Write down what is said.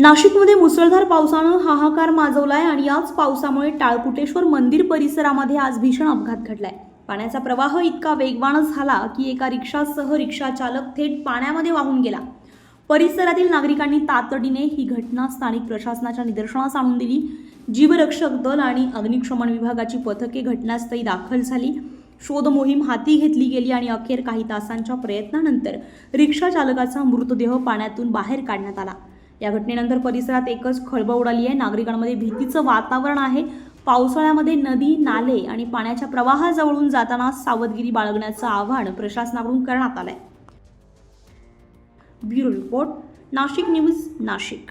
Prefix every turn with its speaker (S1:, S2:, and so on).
S1: नाशिकमध्ये मुसळधार पावसानं हाहाकार माजवलाय आणि याच पावसामुळे टाळकुटेश्वर मंदिर परिसरामध्ये आज भीषण अपघात घडलाय. पाण्याचा प्रवाह इतका वेगवान झाला की एका रिक्षासह रिक्षा चालक थेट पाण्यामध्ये वाहून गेला. परिसरातील नागरिकांनी तातडीने ही घटना स्थानिक प्रशासनाच्या निदर्शनास आणून दिली. जीवरक्षक दल आणि अग्निशमन विभागाची पथके घटनास्थळी दाखल झाली. शोध मोहीम हाती घेतली गेली आणि अखेर काही तासांच्या प्रयत्नानंतर रिक्षा चालकाचा मृतदेह पाण्यातून बाहेर काढण्यात आला. या घटनेनंतर परिसरात एकच खळबळ उडाली आहे. नागरिकांमध्ये भीतीचं वातावरण आहे. पावसाळ्यामध्ये नदी नाले आणि पाण्याच्या प्रवाहाजवळून जाताना सावधगिरी बाळगण्याचं आवाहन प्रशासनाकडून करण्यात आलंय. Bureau report Nashik news Nashik.